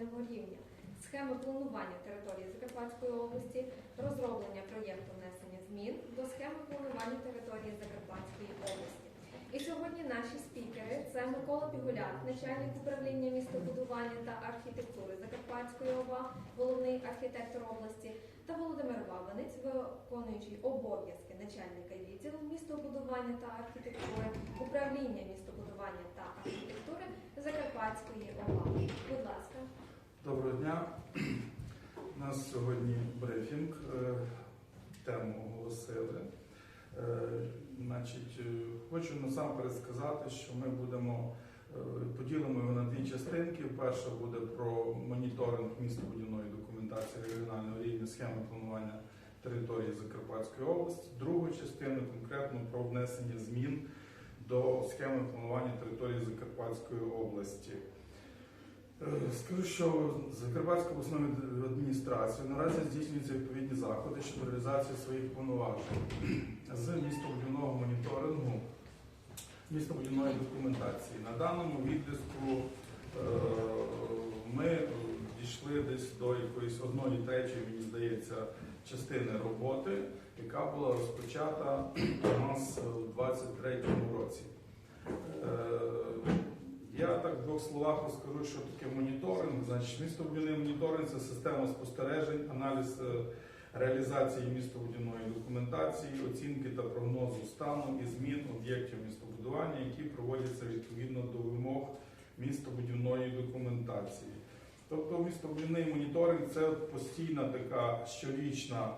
регіонального рівня, схеми планування території Закарпатської області, розроблення проєкту внесення змін до схеми планування території Закарпатської області. І сьогодні наші спікери це Микола Пігуляк, начальник управління містобудування та архітектури Закарпатської ОВА, головний архітектор області, та Володимир Бабанець, виконуючий обов'язки начальника відділу містобудування та архітектури, управління містобудування та архітектури Закарпатської ОВА. Будь ласка. Доброго дня. У нас сьогодні брифінг. Е, Тему оголосили. Е, Значить, е, хочу насамперед сказати, що ми будемо поділимо його на дві частинки. Перша буде про моніторинг містобудівної документації регіонального рівня схеми планування території Закарпатської області. Другу частину конкретно про внесення змін до схеми планування території Закарпатської області. Е, Скажу, що Закарпатською обласною адміністрацією наразі здійснюються відповідні заходи щодо реалізації своїх повноважень з містобудівного моніторингу, містобудівної документації. На даному відрізку е, ми е, дійшли десь до якоїсь одної третьої, мені здається, частини роботи, яка була розпочата у нас у 2023 році. Я так в двох словах розкажу, що таке моніторинг. Значить, містобудівний моніторинг це система спостережень, аналіз е, реалізації містобудівної документації, оцінки та прогнозу стану і змін об'єктів містобудування, які проводяться відповідно до вимог містобудівної документації. Тобто містобудівний моніторинг це постійна така щорічна.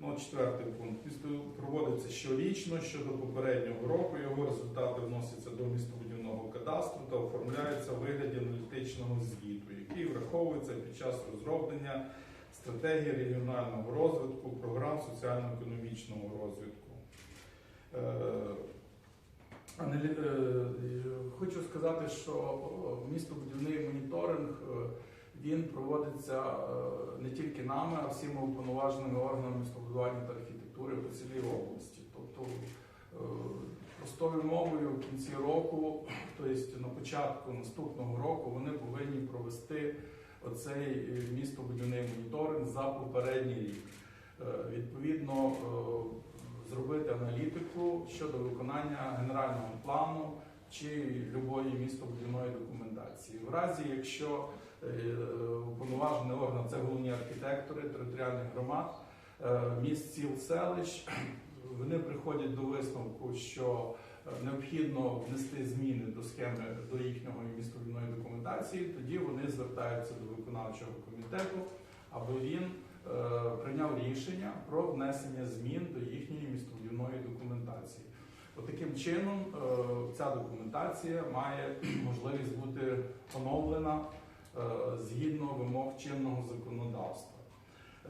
Ну, четвертий пункт. Місто проводиться щорічно щодо попереднього року. Його результати вносяться до містобудівного кадастру та оформляються в вигляді аналітичного звіту, який враховується під час розроблення стратегії регіонального розвитку, програм соціально-економічного розвитку. Е, е, Хочу сказати, що містобудівний моніторинг. е, він проводиться е, не тільки нами, а всіма уповноваженими органами містобудування та архітектури по цілій області. Тобто, е, простою мовою в кінці року, тобто на початку наступного року, вони повинні провести оцей е, містобудівний моніторинг за попередній рік. Е, Відповідно, е, зробити аналітику щодо виконання генерального плану чи любої містобудівної документації. В разі, якщо уповноважений орган це головні архітектори територіальних громад, міст сіл селищ. Вони приходять до висновку, що е, необхідно внести зміни до схеми до їхньої містобудівної документації. Тоді вони звертаються до виконавчого комітету, аби він е, прийняв рішення про внесення змін до їхньої містобудівної документації. От чином е, ця документація має можливість бути оновлена е, згідно вимог чинного законодавства.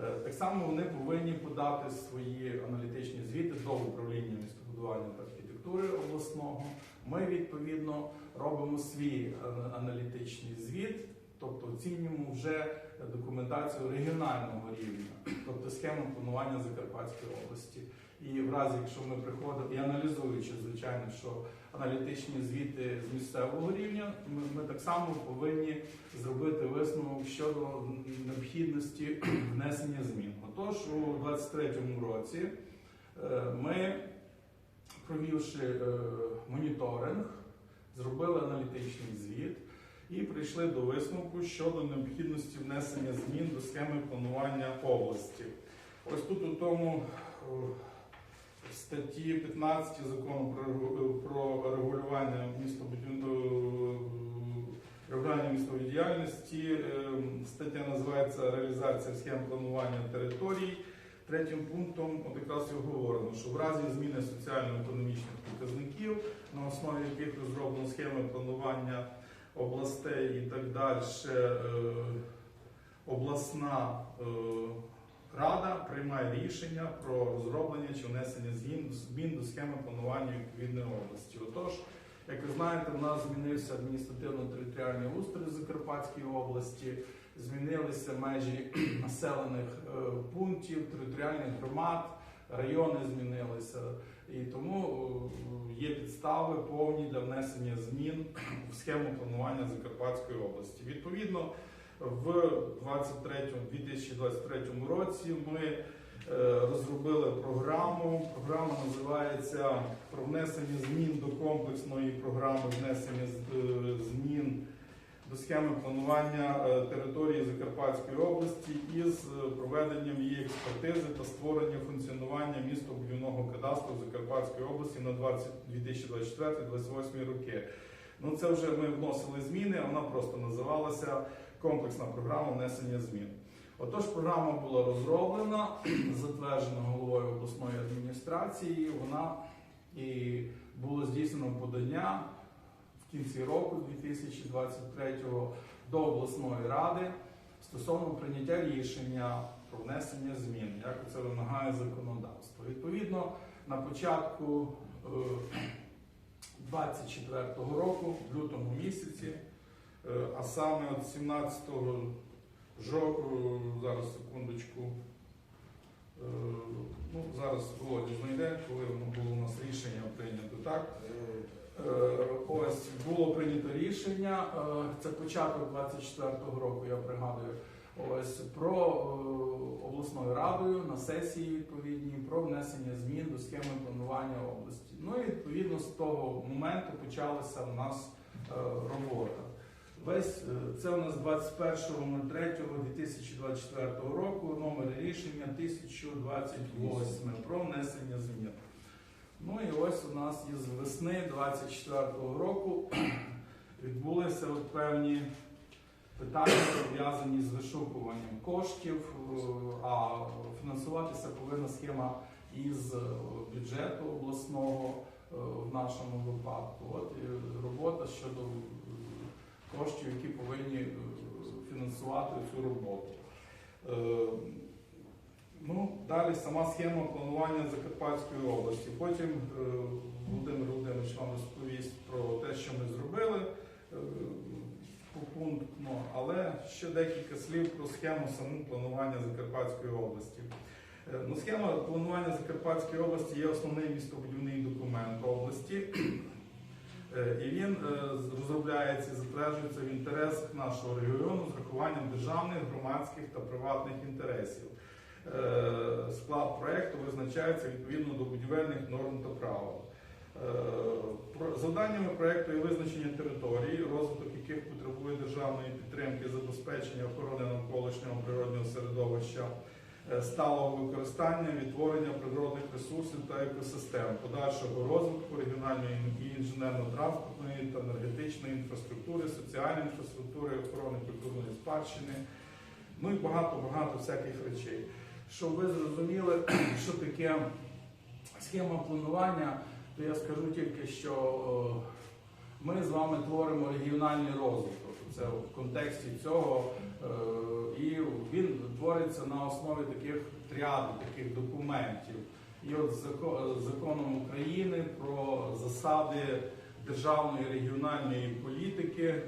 Е, Так само вони повинні подати свої аналітичні звіти до управління містобудування та архітектури обласного. Ми відповідно робимо свій е, аналітичний звіт, тобто оцінюємо вже документацію регіонального рівня, тобто схему планування Закарпатської області. І в разі, якщо ми приходимо і аналізуючи, звичайно, що аналітичні звіти з місцевого рівня, ми, ми так само повинні зробити висновок щодо необхідності внесення змін. Отож, у 2023 році е, ми, провівши е, моніторинг, зробили аналітичний звіт і прийшли до висновку щодо необхідності внесення змін до схеми планування області. Ось тут у тому е, статті 15 закону про, регу- про регулювання містобудівної регулювання містобудівної діяльності. е, Стаття називається Реалізація схем планування територій. Третім пунктом от якраз і говорено, що в разі зміни соціально-економічних показників, на основі яких розроблено схеми планування областей і так далі, е, обласна е, рада приймає рішення про розроблення чи внесення змін, змін до схеми планування відповідної області. Отож, як ви знаєте, в нас змінився адміністративно-територіальний устрій Закарпатської області, змінилися межі населених е, пунктів, територіальних громад, райони змінилися. І тому е, є підстави повні для внесення змін в схему планування Закарпатської області. Відповідно, в 2023 році ми е, розробили програму. Програма називається про внесення змін до комплексної програми внесення е, змін до схеми планування е, території Закарпатської області із проведенням її експертизи та створення функціонування містобудівного кадастру Закарпатської області на 20 2024-2028 роки. Ну це вже ми вносили зміни, вона просто називалася комплексна програма внесення змін. Отож, програма була розроблена, затверджена головою обласної адміністрації. Вона і було здійснено подання в кінці року 2023 до обласної ради стосовно прийняття рішення про внесення змін, як це вимагає законодавство. Відповідно, на початку е, 24 року, в лютому місяці, е, а саме от 17 жовтня, зараз секундочку, е, ну зараз Володя знайде, коли воно було у нас рішення прийнято, так? Е, Ось було прийнято рішення. е, Це початок 24-го року, я пригадую. Ось про е, обласною радою на сесії відповідній про внесення змін до схеми планування області. Ну і відповідно з того моменту почалася в нас е, робота. Весь е, це у нас 21.03.2024 року. Номер рішення 1028 про внесення змін. Ну і ось у нас із весни 24-го року відбулися певні питання, пов'язані з вишукуванням коштів, е, а фінансуватися повинна схема із е, бюджету обласного в нашому випадку. От і робота щодо коштів, які повинні е, фінансувати цю роботу. Е, Ну, далі сама схема планування Закарпатської області. Потім е, Володимир Володимирович вам розповість про те, що ми зробили попунктно, але ще декілька слів про схему саму планування Закарпатської області. Ну, схема планування Закарпатської області є основний містобудівний документ області. Е, І він е, розробляється і затверджується в інтересах нашого регіону з рахуванням державних, громадських та приватних інтересів. Е, Склад проекту визначається відповідно до будівельних норм та правил. Завданнями проекту є визначення територій, розвиток яких потребує державної підтримки, забезпечення охорони навколишнього природнього середовища, сталого використання, відтворення природних ресурсів та екосистем, подальшого розвитку регіональної інженерно-транспортної та енергетичної інфраструктури, соціальної інфраструктури, охорони культурної спадщини, ну і багато-багато всяких речей. Щоб ви зрозуміли, що таке схема планування, то я скажу тільки, що е, ми з вами творимо регіональний розвиток. Це в контексті цього, е, і він твориться на основі таких тріади, таких документів. І от законом України про засади державної регіональної політики.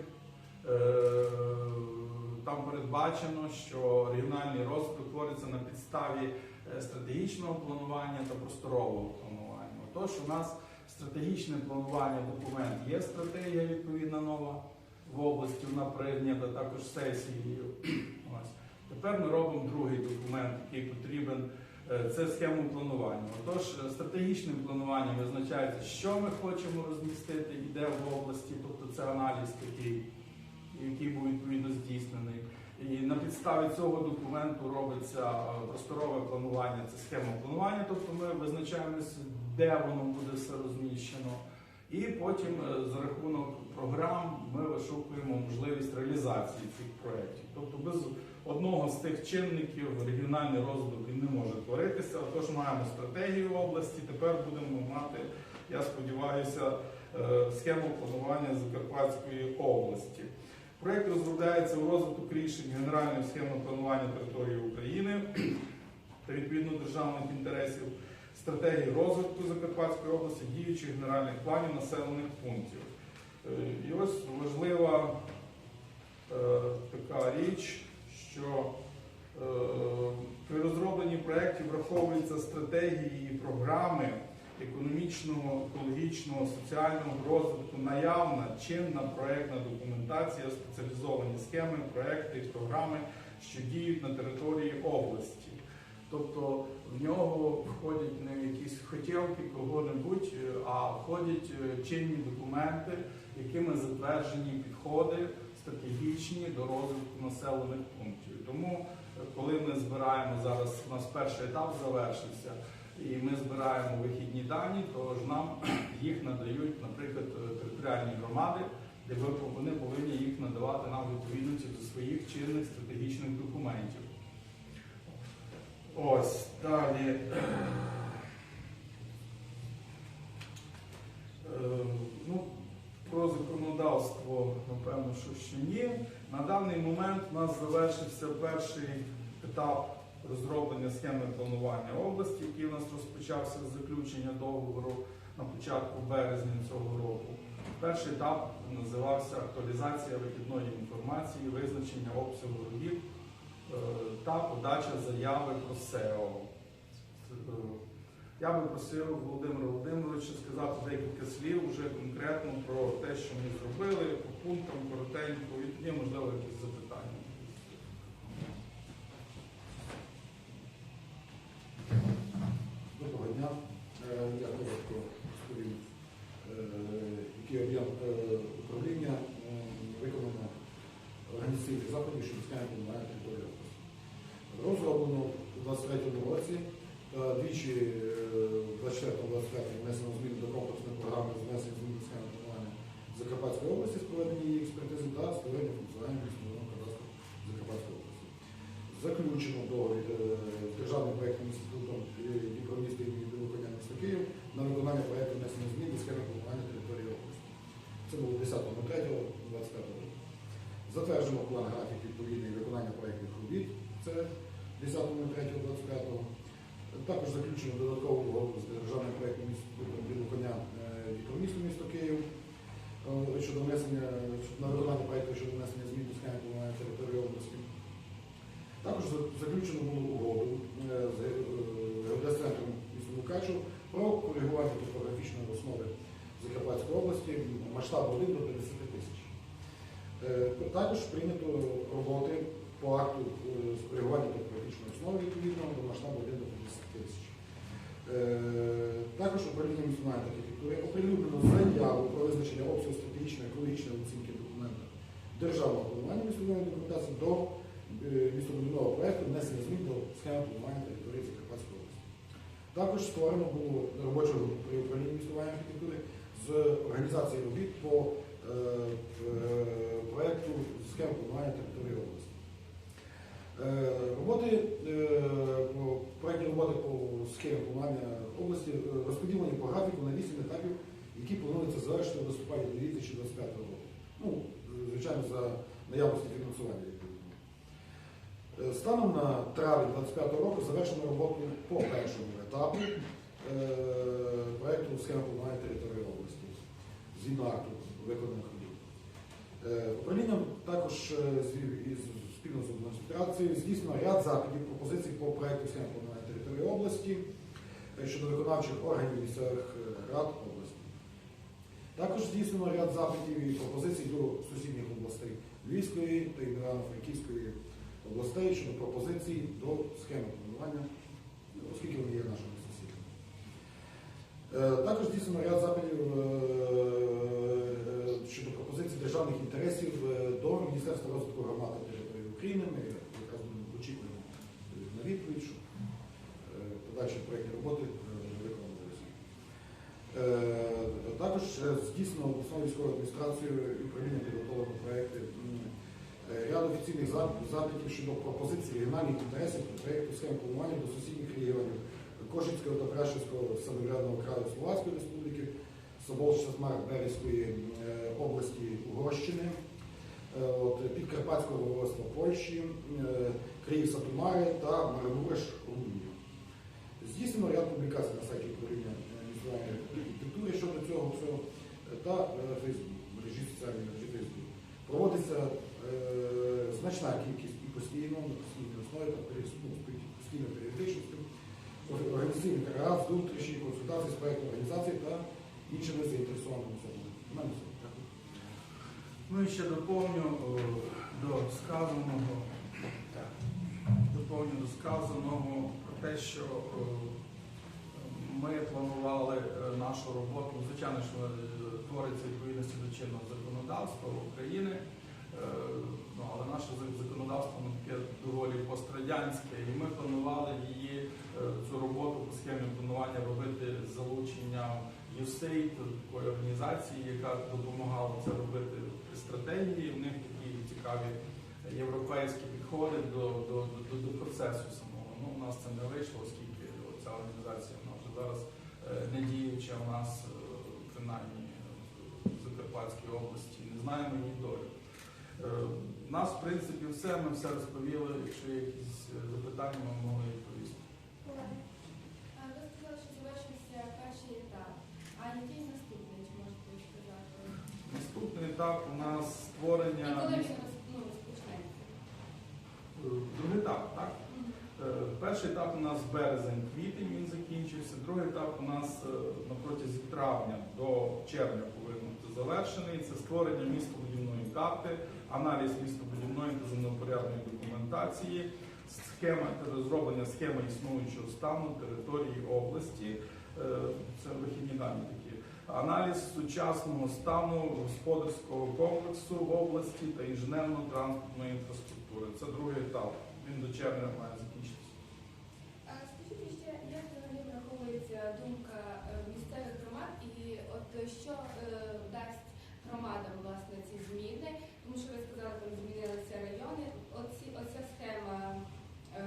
е, Там передбачено, що регіональний розвиток твориться на підставі е, стратегічного планування та просторового планування. Отож, у нас стратегічне планування документ є стратегія відповідна нова в області, вона прийнята також сесією. Ось. Тепер ми робимо другий документ, який потрібен. е, Це схему планування. Отож, е, стратегічним плануванням визначається, що ми хочемо розмістити і де в області, тобто це аналіз такий, який був відповідно здійснений. І на підставі цього документу робиться е, просторове планування, це схема планування, тобто ми визначаємося, де воно буде все розміщено. І потім е, за рахунок програм ми вишукуємо можливість реалізації цих проєктів. Тобто без одного з тих чинників регіональний розвиток не може творитися. Отож маємо стратегію області, тепер будемо мати, я сподіваюся, е, схему планування Закарпатської області. Проєкт розробляється у розвиток рішень Генеральної схеми планування території України та відповідно державних інтересів, стратегії розвитку Закарпатської області, діючих генеральних планів населених пунктів. Е, І ось важлива е, така річ, що е, при розробленні проєктів враховуються стратегії і програми економічного, екологічного, соціального розвитку, наявна чинна проектна документація, спеціалізовані схеми, проекти, програми, що діють на території області. Тобто в нього входять не якісь хотілки кого-небудь, е, а входять е, чинні документи, якими затверджені підходи стратегічні до розвитку населених пунктів. Тому, е, коли ми збираємо зараз, у нас перший етап завершився, і ми збираємо вихідні дані, то ж нам їх надають, наприклад, територіальні громади, де вони повинні їх надавати нам відповідності до своїх чинних стратегічних документів. Ось далі. Е, Ну, про законодавство, напевно, що ще ні. На даний момент у нас завершився перший етап розроблення схеми планування області, який у нас розпочався з заключення договору на початку березня цього року. Перший етап називався актуалізація вихідної інформації, визначення обсягу робіт та подача заяви про СЕО. Е, Я би просив Володимира Володимировича сказати декілька слів вже конкретно про те, що ми зробили, по пунктам коротенько, і можливо, якісь 30.03.25 року. Затверджено план графік відповідний виконання проєктних робіт. Це 10.03.25. Також заключено додаткову угоду з державним проєктом коня е, Вітромісту місто Київ е, щодо внесення на виконання проєкту щодо внесення змін до схеми планування території області. Також заключено було угоду е, з геодес-центром міста Мукачу про коригування топографічної основи. Закарпатської області масштабу 1 до 50 тисяч. Е, Також прийнято роботи по акту е, з коригування топографічної основи відповідно до масштабу 1 до 50 тисяч. Е, Також управління місцевої архітектури оприлюднено заяву про визначення обсягу стратегічної екологічної оцінки документа державного планування містобудівної документації до містобудівного проєкту внесення змін до схеми планування території Закарпатської області. Також створено було робочу групу при управлінні містобудівної архітектури з організації робіт по е, проєкту схеми планування території області. Е, Роботи е, проєктні роботи по схемі планування області е, розподілені по графіку на 8 етапів, які плануються завершити в листопаді 2025 року. Ну, звичайно, за наявності фінансування. Е, Станом на травень 2025 року завершено роботу по першому етапу е, проєкту схеми планування території області згідно акту виконаних робіт. Е, Управлінням також е, спільно з адміністрацією здійснено ряд заходів пропозицій по проєкту схеми планування території області е, щодо виконавчих органів місцевих рад області. Також здійснено ряд запитів і пропозицій до сусідніх областей Львівської та Івано-Франківської областей щодо пропозицій до схеми планування, оскільки вони є нашими сусідами. Також здійснено ряд запитів е, е, щодо пропозицій державних інтересів е, до Міністерства розвитку громад території України. Ми якраз очікуємо на відповідь, щоб е, подальші проєктні роботи е, виконувалися. Е, Також е, здійснено обласною військовою адміністрацією управління підготовлено проєкти е, ряд офіційних запитів щодо пропозицій регіональних інтересів до проєкту схем планування до сусідніх регіонів Кошицького та Брашівського самоврядного краю Словацької Республіки, Соболща Смарт Березької е, області Угорщини, е, Підкарпатського воєводства Польщі, е, Київ Сатумари та Маринуриш Румунії. Здійснено ряд публікацій на сайті управління е, місцевої архітектури щодо цього всього е, та е, Фейсбук, мережі соціальної мережі Фейсбук. Проводиться е, значна кількість і постійно на постійній основі та ну, з постійною періодичністю організаційних реакцій, внутрішньої консультації з проєкту організації та іншими заінтересованими особами. У мене все. Дякую. Ну ще доповню до сказаного, так, доповню до сказаного про те, що ми планували е, нашу роботу. Звичайно, що е, твориться відповідності до чинного законодавства України, е, ну, але наше законодавство таке доволі пострадянське, і ми планували її цю роботу по схемі планування робити з залученням USAID, такої організації, яка допомагала це робити стратегії. У них такі цікаві європейські підходи до, до, до, до процесу самого. Ну, у нас це не вийшло, оскільки ця організація вона вже зараз е, не діюча у нас, е, принаймні в Закарпатській області, не знаємо її долю. Е, У нас, в принципі, все, ми все розповіли. Якщо є якісь запитання, ми могли відповісти. А Ви сказали, що завершився перший етап. А який наступний, чи можете сказати? Наступний етап у нас створення. ну? Е, Другий етап, так? Е, Перший етап у нас березень-квітень він закінчився. Другий етап у нас е, на протязі травня до червня повинен бути завершений. Це створення містобудівної карти, аналіз містобудівної та землепорядної документації, схема розроблення схеми існуючого стану території області. Це вихідні дані такі. Аналіз сучасного стану господарського комплексу в області та інженерно-транспортної інфраструктури. Це другий етап. Він до червня має закінчитися. А Скажіть ще, як взагалі враховується думка е, місцевих громад і от що е, дасть громадам власне ці зміни? Тому що ви сказали, там змінилися райони. Оці, оця схема е,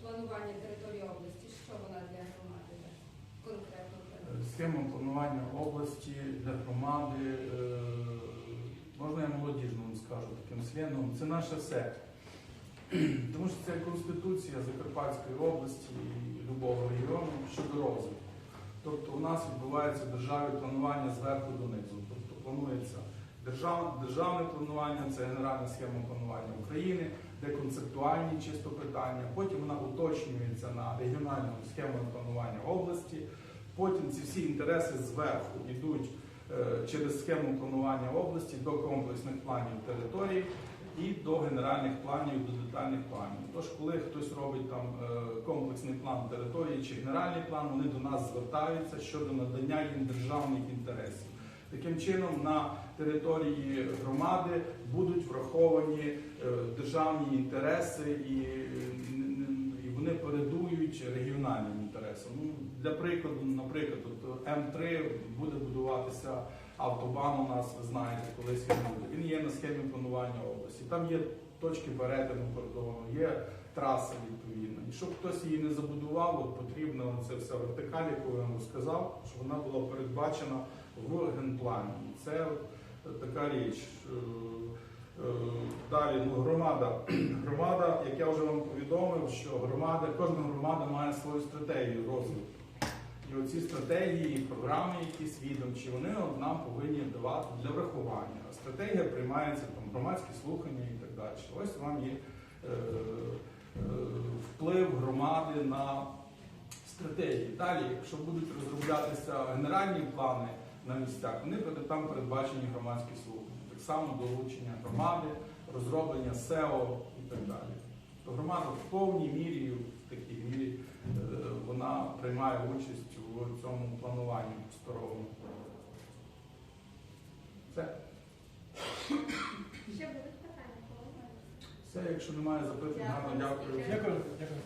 планування території області, що вона для громади дасть конкретно? Е, Схема планування області для громади. е, Можна я молодіжно вам скажу таким слідом. Це наше все. Тому що це конституція Закарпатської області і любого регіону щодо розвитку. Тобто у нас відбувається державне планування зверху донизу. Тобто планується держав, державне планування, це генеральна схема планування України, де концептуальні чисто питання. Потім вона уточнюється на регіональну схему планування області. Потім ці всі інтереси зверху йдуть е, через схему планування області до комплексних планів територій і до генеральних планів, до детальних планів. Тож, коли хтось робить там е, комплексний план території чи генеральний план, вони до нас звертаються щодо надання їм державних інтересів. Таким чином, на території громади будуть враховані е, державні інтереси і, вони передують регіональним інтересам. Для прикладу, наприклад, от М3 буде будуватися автобан у нас, ви знаєте, колись він буде. Він є на схемі планування області. Там є точки перетину кордону, є траса відповідна. І щоб хтось її не забудував, от потрібно це все вертикаль, яку я вам розказав, щоб вона була передбачена в генплані. Це така річ. Е, е, Далі ну, громада. Громада, як я вже вам повідомив, що громада, кожна громада має свою стратегію розвитку. І оці стратегії, програми, якісь відомчі, вони нам повинні давати для врахування. Стратегія приймається там громадські слухання і так далі. Ось вам є е, е, вплив громади на стратегії. Далі, якщо будуть розроблятися генеральні плани на місцях, вони там передбачені громадські слухання. Так само долучення громади, розроблення СЕО і так далі. То громада в повній мірі, в такій мірі, Е, вона приймає участь в цьому плануванні просторовому. Все. Ще будуть питання? Все, якщо немає запитань, гарно дякую. Дякую. Дякую.